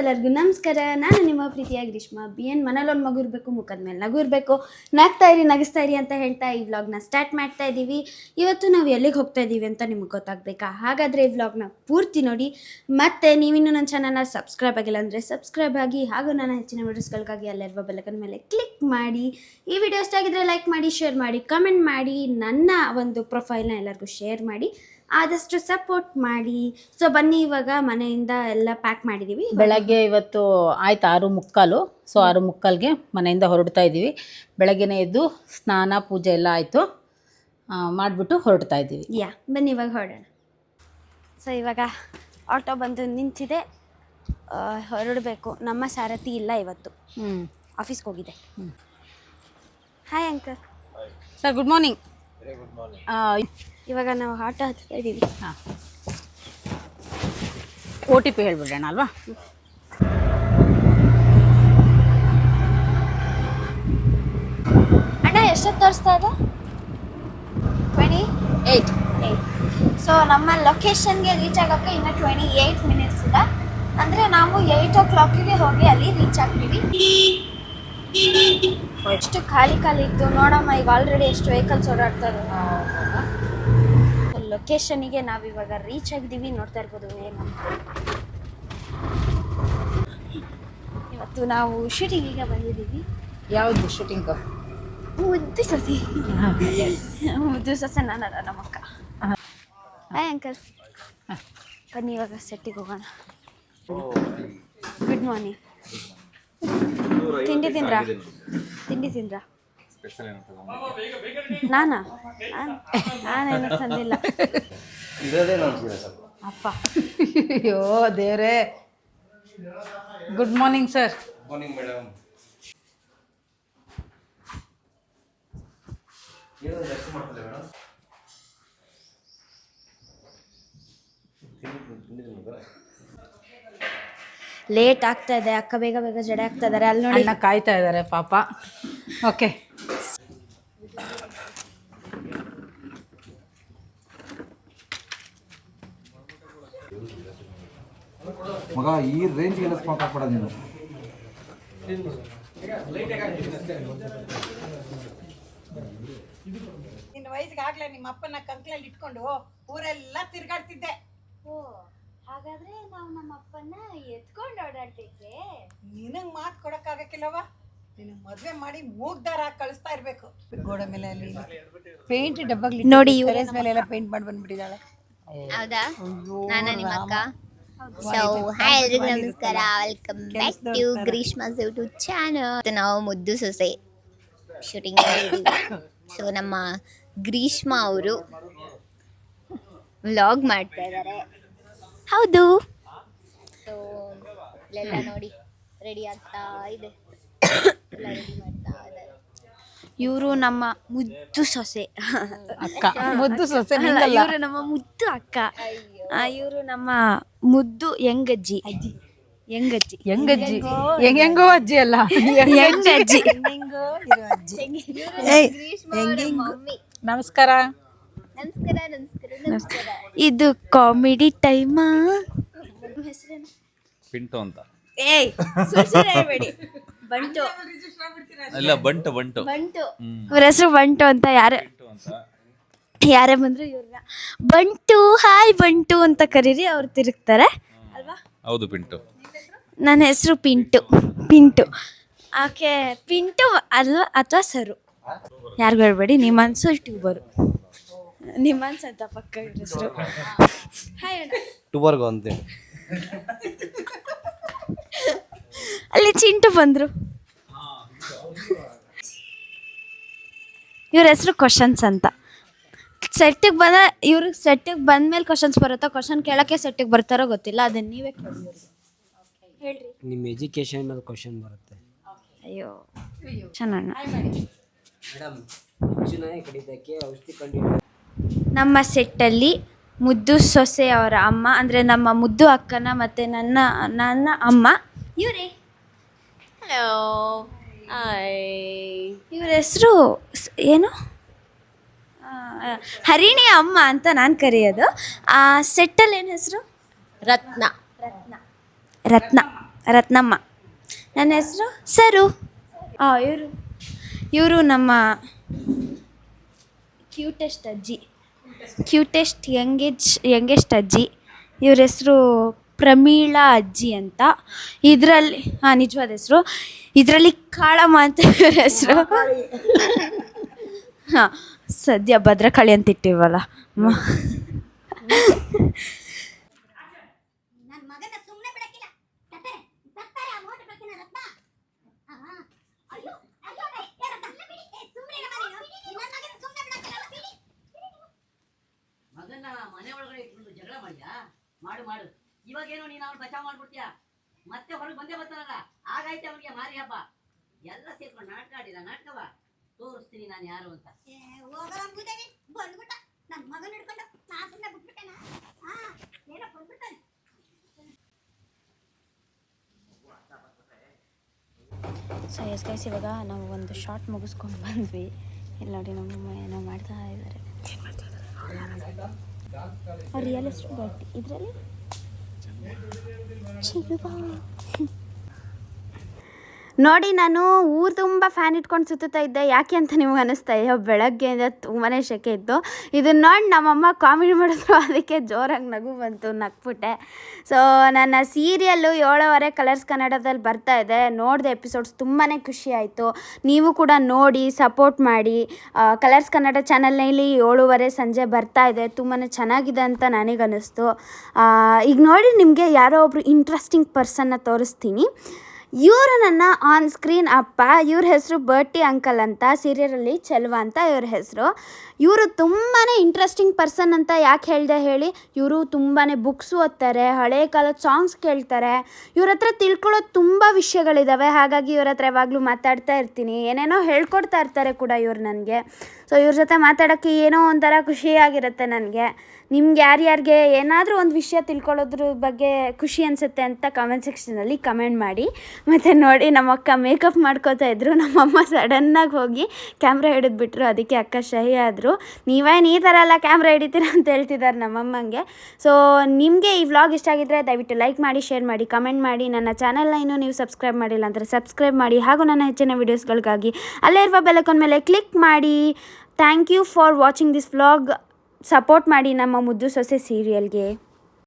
ಎಲ್ಲರಿಗೂ ನಮಸ್ಕಾರ. ನಾನು ನಿಮ್ಮ ಪ್ರೀತಿಯ ಗ್ರೀಷ್ಮ. ಬಿ ಎನ್ ಮನೇಲೊಂದು ಮಗು ಇರಬೇಕು, ಮುಖದ ಮೇಲೆ ನಗು ಇರಬೇಕು, ನಗ್ತಾ ಇರಿ, ನಗಿಸ್ತಾ ಇರಿ ಅಂತ ಹೇಳ್ತಾ ಈ ವ್ಲಾಗ್ನ ಸ್ಟಾರ್ಟ್ ಮಾಡ್ತಾ ಇದ್ದೀವಿ ಇವತ್ತು ನಾವು ಎಲ್ಲಿಗೆ ಹೋಗ್ತಾ ಇದ್ದೀವಿ ಅಂತ ನಿಮ್ಗೆ ಗೊತ್ತಾಗಬೇಕಾ? ಹಾಗಾದರೆ ಈ ವ್ಲಾಗ್ನ ಪೂರ್ತಿ ನೋಡಿ. ಮತ್ತು ನೀವಿನ್ನೂ ನನ್ನ ಚಾನಲ್ನ ಸಬ್ಸ್ಕ್ರೈಬ್ ಆಗಿಲ್ಲ ಅಂದರೆ ಸಬ್ಸ್ಕ್ರೈಬ್ ಆಗಿ, ಹಾಗೂ ನನ್ನ ಹೆಚ್ಚಿನ ವೀಡಿಯೋಸ್ಗಳಿಗಾಗಿ ಅಲ್ಲಿರುವ ಬೆಲಕನ ಮೇಲೆ ಕ್ಲಿಕ್ ಮಾಡಿ. ಈ ವಿಡಿಯೋ ಇಷ್ಟ ಆಗಿದ್ರೆ ಲೈಕ್ ಮಾಡಿ ಶೇರ್ ಮಾಡಿ ಕಮೆಂಟ್ ಮಾಡಿ. ನನ್ನ ಒಂದು ಪ್ರೊಫೈಲ್ನ ಎಲ್ಲರಿಗೂ ಶೇರ್ ಮಾಡಿ. ಆದಷ್ಟು ಸಪೋರ್ಟ್ ಮಾಡಿ. ಸೊ ಬನ್ನಿ ಇವಾಗ ಮನೆಯಿಂದ ಎಲ್ಲ ಪ್ಯಾಕ್ ಮಾಡಿದ್ದೀವಿ ಬೆಳಗ್ಗೆ ಇವತ್ತು ಆಯ್ತು ಆರು ಮುಕ್ಕಾಲು. ಸೊ ಆರು ಮುಕ್ಕಾಲ್ಗೆ ಮನೆಯಿಂದ ಹೊರಡ್ತಾ ಇದ್ದೀವಿ. ಬೆಳಗ್ಗೆನೇ ಎದ್ದು ಸ್ನಾನ ಪೂಜೆ ಎಲ್ಲ ಆಯಿತು. ಮಾಡಿಬಿಟ್ಟು ಹೊರಡ್ತಾ ಇದ್ದೀವಿ. ಯಾ ಬನ್ನಿ ಇವಾಗ ಹೊರಡೋಣ. ಸೊ ಇವಾಗ ಆಟೋ ಬಂದು ನಿಂತಿದೆ. ಆ, ಹೊರಡಬೇಕು. ನಮ್ಮ ಸಾರಥಿ ಇಲ್ಲ ಇವತ್ತು. ಹ್ಞೂ ಆಫೀಸ್ಗೆ ಹೋಗಿದೆ. Hi uncle sir good morning ಇವಾಗ ನಾವು ಆಟ ಹತ್ತಾ ಇದ್ದೀವಿ. ಹಾಂ. ಒ ಟಿ ಪಿ ಹೇಳ್ಬಿಡೋಣ ಅಲ್ವಾ? ಅಣ್ಣ ಎಷ್ಟೊತ್ತು ತೋರಿಸ್ತಾ ಇದೆ? ಟ್ವೆಂಟಿ ಏಯ್ಟ್ ಏಯ್ಟ್ ಸೊ ನಮ್ಮ ಲೊಕೇಶನ್ಗೆ ರೀಚ್ ಆಗೋಕ್ಕೆ ಇನ್ನು ಟ್ವೆಂಟಿ ಏಯ್ಟ್ ಮಿನಿಟ್ಸ್ ಇದೆ. ಅಂದರೆ ನಾವು ಏಯ್ಟ್ ಓ ಕ್ಲಾಕಿಗೆ ಹೋಗಿ ಅಲ್ಲಿ ರೀಚ್ ಆಗ್ತೀವಿ. ಎಷ್ಟು ಖಾಲಿ ಖಾಲಿ ಇತ್ತು. ನೋಡಮ್ಮ ಈಗ ಆಲ್ರೆಡಿ ಎಷ್ಟು ವೆಹಿಕಲ್ಸ್ ಓಡಾಡ್ತಾರೆ ಲೊಕೇಶನಿಗೆ ನಾವಿವಾಗ ರೀಚ್ ಆಗಿದ್ದೀವಿ ನೋಡ್ತಾ ಇರ್ಬೋದು ಏನು ಇವತ್ತು ನಾವು ಶೂಟಿಂಗಿಗೆ ಬಂದಿದ್ದೀವಿ. ಯಾವುದು ಶೂಟಿಂಗ್ ಮುದ್ದು ಸಸಿ. ಮುದ್ದು ಸೊಸೆ ನಾನಲ್ಲ ನಮ್ಮಕ್ಕ. ಹಾಯ್ ಅಂಕಲ್ ಬನ್ನಿ ಇವಾಗ ಸೆಟ್ಟಿಗೆ ಹೋಗೋಣ. ಗುಡ್ ಮಾರ್ನಿಂಗ್ ತಿಂಡಿ ತಿಂದ್ರಾ? ತಿಂಡಿ ತಿಂದ್ರಾ? ನಾನಾ? ನಾನು ನಾನೇನು ತಂದಿಲ್ಲ. ಅಪ್ಪ. ಅಯ್ಯೋ ದೇವ್ರೇ. Good morning sir morning madam ಎಷ್ಟು ಮಾಡ್ತಾರೆ ಮೇಡಮ್ ಲೇಟ್ ಆಗ್ತಾ ಇದೆ. ಅಕ್ಕ ಬೇಗ ಬೇಗ ಜಡೆ ಆಗ್ತಾ ಇದಾರೆ. ಅಲ್ಲಿ ನೋಡಿ. ಅಣ್ಣ ಕಾಯ್ತಾ ಇದ್ದಾರೆ ಪಾಪ. ಓಕೆ ಮಗ ಈ ರೇಂಜ್ಗೆಲ್ಲ ಸ್ಪಾಟ್ ಹಾಕ್ಬೇಡ ನೀನು. ನಿನ್ನ ವಯಸ್ಸಿಗೆ ಆಗ್ಲೇ ನಿಮ್ಮ ಅಪ್ಪನ ಕಂಕ್ಲಲ್ಲಿ ಇಟ್ಕೊಂಡು ಊರೆಲ್ಲ ತಿರ್ಗಾಡ್ತಿದ್ದೆ. ಓ ಹಾಗಾದ್ರೆ ನಾವು ನಮ್ಮ ಅಪ್ಪನ ಎತ್ಕೊಂಡು ಓಡಾಡ್ತಿದ್ದೆ ನಿನಗ್ ಮಾತು ಕೊಡಕ್ಕಾಗಕ್ಕಿಲ್ಲವ ನಿನ್ನ ಮದ್ವೆ ಮಾಡಿ ಮೂಗ್ದಾರ ಕಳಿಸ್ತಾ ಇರ್ಬೇಕು. ಗೋಡೆ ಮೇಲೆ ಅಲ್ಲಿ ಪೇಂಟ್ ಡಬ್ಬಗ್ಲಿ ನೋಡಿ ಟೆರೇಸ್ ಮೇಲೆ ಎಲ್ಲ ಪೇಂಟ್ ಮಾಡಿ ಬಂದ್ಬಿಟ್ಟಿದ್ದಾಳೆ ಹೌದಾ? ನಾನು ನಿಮ್ಮ ಅಕ್ಕ? ಸೊ ಹಾಯ್ ಎಲ್ರಿಗೂ ನಮಸ್ಕಾರ welcome back to Greeshma's YouTube channel ನಾವು ಮುದ್ದು ಸೊಸೆ ಶೂಟಿಂಗ್ ಸೊ ನಮ್ಮ ಗ್ರೀಷ್ಮ ಅವರು ವ್ಲಾಗ್ ಮಾಡ್ತಾ ಇದ್ದಾರೆ ಹೌದು. ಸೊ ಇಲ್ಲೆಲ್ಲ ನೋಡಿ ರೆಡಿ ಆಗ್ತಾ ಇದೆ. ಇವರು ನಮ್ಮ ಮುದ್ದು ಸೊಸೆ. ಅಕ್ಕ. ಮುದ್ದು ಸೊಸೆ ಇವರು ನಮ್ಮ ಮುದ್ದು ಅಕ್ಕ. ಇವರು ನಮ್ಮ ಮುದ್ದು ಯಂಗಜ್ಜಿ ಯಂಗಜ್ಜಿ ಹೆಂಗಜ್ಜಿ. ಹೆಂಗ್ ಹೆಂಗೋ ಅಜ್ಜಿ ಅಲ್ಲ. ಯಂಗಜ್ಜಿ ಮಮ್ಮಿ. ನಮಸ್ಕಾರ. ನಮಸ್ಕಾರ ನಮಸ್ಕಾರ ನಮಸ್ಕಾರ. ಇದು ಕಾಮಿಡಿ ಟೈಮಾ? ಪಿಂಟು ಅಂತ. ಏಯ್ ಸುಳ್ಸುಳ್ಳು ಹೇಳ್ಬೇಡಿ. ಬಂಟು. ಇಲ್ಲ ಬಂಟು ಬಂಟು. ಬಂಟು. ಇವ್ರ ಹೆಸರು ಬಂಟು ಅಂತ ಯಾರು? ಯಾರೇ ಬಂದ್ರು ಇವ್ರನ್ನ. ಬಂಟು ಹಾಯ್ ಬಂಟು ಅಂತ ಕರೀರಿ ಅವ್ರು ತಿರುಗ್ತಾರೆ. ಅಲ್ವಾ? ಹೌದು ಪಿಂಟು. ನನ್ನ ಹೆಸರು ಪಿಂಟು. ಪಿಂಟು. ಆಕೆ ಪಿಂಟು ಅಲ್ವಾ ಅಥವಾ ಸರು? ಯಾರಿಗೂ ಹೇಳ್ಬೇಡಿ ನಿಮ್ಮ ಅನ್ಸು ಟ್ಯೂಬರು. ನಿಮ್ಮ ಅಂತ ಪಕ್ಕ ಹೆಸರು. ಹಾಯ್ ಅಣ್ಣ. ಟುಬರ್ಗೋ ಅಲ್ಲಿ ಚಿಂಟು ಬಂದ್ರು. ಇವ್ರ ಹೆಸರು ಕ್ವಶನ್ಸ್ ಅಂತ. ಸೆಟ್ಟಿಗೆ ಬಂದ ಇವ್ರಿಗೆ ಸೆಟ್ಟಿಗೆ ಬಂದ್ಮೇಲೆ ಕ್ವಶನ್ಸ್ ಬರುತ್ತೋ ಕ್ವಶನ್ ಕೇಳಕ್ಕೆ ಸೆಟ್ಟಿಗೆ ಬರ್ತಾರೋ ಗೊತ್ತಿಲ್ಲ ಅದನ್ನ ನೀವೇ ಕೇಳಿ ಹೇಳ್ರಿ. ನಿಮ್ಮ ಎಜುಕೇಶನ್ ಮೇಲೆ ಕ್ವಶನ್ ಬರುತ್ತೆ. ಅಯ್ಯೋ ಚೆನ್ನಣ್ಣ ಮೇಡಮ್ ಹೆಚ್ಚಿನ ಕಡಿತಕ್ಕೆ ಔಷಧಿ ಕಂಡು ನಮ್ಮ ಸೆಟ್ಟಲ್ಲಿ ಮುದ್ದು ಸೊಸೆ ಅವರ ಅಮ್ಮ ಅಂದರೆ ನಮ್ಮ ಮುದ್ದು ಅಕ್ಕನ ಮತ್ತು ನನ್ನ ನನ್ನ ಅಮ್ಮ. ಇವರೇ? ಹಲೋ ಇವ್ರ ಹೆಸರು ಏನು? ಹರಿಣಿ ಅಮ್ಮ ಅಂತ ನಾನು ಕರೆಯೋದು. ಆ ಸೆಟ್ಟಲ್ಲಿ ಏನು ಹೆಸರು? ರತ್ನ. ರತ್ನ. ರತ್ನ ರತ್ನಮ್ಮ. ನನ್ನ ಹೆಸರು? ಸರು. ಹಾಂ ಇವರು? ಇವರು ನಮ್ಮ ಕ್ಯೂಟೆಸ್ಟ್ ಅಜ್ಜಿ. ಕ್ಯೂಟೆಸ್ಟ್ ಯಂಗೇಜ್ ಯಂಗೆಸ್ಟ್ ಅಜ್ಜಿ. ಇವ್ರ ಹೆಸರು ಪ್ರಮೀಳಾ ಅಜ್ಜಿ ಅಂತ. ಇದರಲ್ಲಿ ಹಾಂ ನಿಜವಾದ ಹೆಸರು. ಇದರಲ್ಲಿ ಕಾಳಮ್ಮ ಅಂತ ಇವ್ರ ಹೆಸರು. ಹಾಂ ಸದ್ಯ ಭದ್ರಕಾಳಿ ಅಂತ ಇಟ್ಟಿವಲ್ಲ ಮ- ನನ್ನ ಮಗನ ಸುಮ್ಮನೆ ಬಿಡಕ್ಕಿಲ್ಲ. ಕತೆ ಬರ್ತಾರೆ ಆ ಮೋಟರ್ ಬಗ್ಗಿನ ಆ, ಅಯ್ಯೋ ಅಯ್ಯೋ ಏ ರತ್ನ ಬಿಡಿ. ಸುಮ್ಮನೆ ಇರಮ್ಮ ನೀನು. ಮಗನ ಸುಮ್ಮನೆ ಬಿಡಕ್ಕಿಲ್ಲ ಬಿಡಿ ಮಗನ ಮನೆ ಒಳಗಡೆ ಇಟ್ಕೊಂಡು ಜಗಳ ಮಾಡಿದ್ಯಾ ಮಾಡು ಮಾಡು. ಇವಾಗೇನೋ ನೀನು ಅವ್ನು ಬಚಾವ್ ಮಾಡ್ಬಿಡ್ತೀಯ? ಮತ್ತೆ ಹೊರಗೆ ಬಂದೇ ಬರ್ತಾನಲ್ಲ. ಆಗಾಯ್ತು ಅವನಿಗೆ ಮಾರಿ ಹಬ್ಬ. ಎಲ್ಲ ಸೇರ್ಕೊಂಡು ನಾಟಕ ಆಡಿಲ್ಲ ನಾಟಕವ? ತೋರಿಸ್ತೀನಿ ನಾನು ಯಾರು ಅಂತ. ಏ ಬಂದ್ಬಿಟ್ಟ. ನನ್ನ ಮಗನ ಹಿಡ್ಕೊಂಡು ನಾ ಸುಮ್ಮನೆ ಬಿಟ್ಬಿಟ್ಟೆನಾ? ಹಾ ಏನೋ ಬಂದ್ಬಿಟ್ಟಾನೆ ಸೊ ಎಸ್ ಗೈಸ್ ಇವಾಗ ನಾವು ಒಂದು ಶಾರ್ಟ್ ಮುಗಿಸ್ಕೊಂಡು ಬಂದ್ವಿ. ಇಲ್ಲಿ ನೋಡಿ ನಮ್ಮಮ್ಮ ಏನೋ ಮಾಡ್ತಾ ಇದ್ದಾರೆ. ಏನು ಮಾಡ್ತಾ ಇದ್ದಾರೆ ಅವ್ರ ರಿಯಲ್ ಎಸ್ಟೇಟ್ ಬಟ್ ಇದರಲ್ಲಿ ನೋಡಿ, ನಾನು ಊರು ತುಂಬ ಫ್ಯಾನ್ ಇಟ್ಕೊಂಡು ಸುತ್ತುತ್ತಾ ಇದ್ದೆ. ಯಾಕೆ ಅಂತ ನಿಮ್ಗೆ ಅನ್ನಿಸ್ತಾ ಇದೆಯೋ? ಬೆಳಗ್ಗೆಯಿಂದ ತುಂಬಾ ಶೆಕೆ ಇತ್ತು. ಇದನ್ನ ನೋಡಿ ನಮ್ಮಮ್ಮ ಕಾಮಿಡಿ ಮಾಡಿದ್ರು ಅದಕ್ಕೆ ಜೋರಾಗಿ ನಗು ಬಂತು ನಕ್ಬಿಟ್ಟೆ ಸೊ ನನ್ನ ಸೀರಿಯಲ್ಲು ಏಳುವರೆ ಕಲರ್ಸ್ ಕನ್ನಡದಲ್ಲಿ ಬರ್ತಾ ಇದೆ. ನೋಡಿದೆ ಎಪಿಸೋಡ್ಸ್ ತುಂಬಾ ಖುಷಿ ಆಯಿತು. ನೀವು ಕೂಡ ನೋಡಿ ಸಪೋರ್ಟ್ ಮಾಡಿ. ಕಲರ್ಸ್ ಕನ್ನಡ ಚಾನಲ್ನಲ್ಲಿ ಏಳುವರೆ ಸಂಜೆ ಬರ್ತಾ ಇದೆ. ತುಂಬಾ ಚೆನ್ನಾಗಿದೆ ಅಂತ ನನಗನ್ನಿಸ್ತು. ಈಗ ನೋಡಿ, ನಿಮಗೆ ಯಾರೋ ಒಬ್ಬರು ಇಂಟ್ರೆಸ್ಟಿಂಗ್ ಪರ್ಸನ್ನ ತೋರಿಸ್ತೀನಿ. ಇವರು ನನ್ನ ಆನ್ ಸ್ಕ್ರೀನ್ ಅಪ್ಪ, ಇವ್ರ ಹೆಸರು ಬರ್ಟಿ ಅಂಕಲ್ ಅಂತ, ಸೀರಿಯಲಲ್ಲಿ ಚೆಲ್ವ ಅಂತ ಇವ್ರ ಹೆಸರು. ಇವರು ತುಂಬಾ ಇಂಟ್ರೆಸ್ಟಿಂಗ್ ಪರ್ಸನ್ ಅಂತ ಯಾಕೆ ಹೇಳಿದೆ ಹೇಳಿ, ಇವರು ತುಂಬಾ ಬುಕ್ಸ್ ಓದ್ತಾರೆ, ಹಳೆ ಕಾಲದ ಸಾಂಗ್ಸ್ ಕೇಳ್ತಾರೆ. ಇವ್ರ ಹತ್ರ ತಿಳ್ಕೊಳ್ಳೋದು ತುಂಬ ವಿಷಯಗಳಿದ್ದಾವೆ ಹಾಗಾಗಿ ಇವ್ರ ಹತ್ರ ಯಾವಾಗಲೂ ಮಾತಾಡ್ತಾ ಇರ್ತೀನಿ. ಏನೇನೋ ಹೇಳ್ಕೊಡ್ತಾ ಇರ್ತಾರೆ ಕೂಡ ಇವ್ರು ನನಗೆ. ಸೊ ಇವ್ರ ಜೊತೆ ಮಾತಾಡೋಕ್ಕೆ ಏನೋ ಒಂಥರ ಖುಷಿಯಾಗಿರುತ್ತೆ ನನಗೆ. ನಿಮ್ಗೆ ಯಾರ್ಯಾರಿಗೆ ಏನಾದರೂ ಒಂದು ವಿಷಯ ತಿಳ್ಕೊಳ್ಳೋದ್ರ ಬಗ್ಗೆ ಖುಷಿ ಅನಿಸುತ್ತೆ ಅಂತ ಕಮೆಂಟ್ ಸೆಕ್ಷನಲ್ಲಿ ಕಮೆಂಟ್ ಮಾಡಿ. ಮತ್ತು ನೋಡಿ ನಮ್ಮ ಅಕ್ಕ ಮೇಕಪ್ ಮಾಡ್ಕೋತಾ ಇದ್ರು. ನಮ್ಮಮ್ಮ ಸಡನ್ನಾಗಿ ಹೋಗಿ ಕ್ಯಾಮ್ರಾ ಹಿಡಿದ್ಬಿಟ್ರು ಅದಕ್ಕೆ ಅಕ್ಕ ಶಹಿ ಆದರು. ನೀವೇನು ಈ ಥರ ಎಲ್ಲ ಕ್ಯಾಮ್ರಾ ಹಿಡಿತೀರ ಅಂತ ಹೇಳ್ತಿದ್ದಾರೆ ನಮ್ಮಮ್ಮಂಗೆ. ಸೊ ನಿಮಗೆ ಈ ವ್ಲಾಗ್ ಇಷ್ಟ ಆಗಿದ್ದರೆ ದಯವಿಟ್ಟು ಲೈಕ್ ಮಾಡಿ ಶೇರ್ ಮಾಡಿ ಕಮೆಂಟ್ ಮಾಡಿ. ನನ್ನ ಚಾನಲ್ನ ಇನ್ನೂ ನೀವು ಸಬ್ಸ್ಕ್ರೈಬ್ ಮಾಡಿಲ್ಲ ಅಂದರೆ ಸಬ್ಸ್ಕ್ರೈಬ್ ಮಾಡಿ. ಹಾಗೂ ನನ್ನ ಹೆಚ್ಚಿನ ವೀಡಿಯೋಸ್ಗಳಿಗಾಗಿ ಅಲ್ಲೇ ಇರುವ ಬೆಲಕೊಂಡ ಮೇಲೆ ಕ್ಲಿಕ್ ಮಾಡಿ. Thank you for watching this vlog. Support ಮಾಡಿ ನಮ್ಮ ಮುದ್ದು ಸೊಸೆ ಸೀರಿಯಲ್ಗೆ.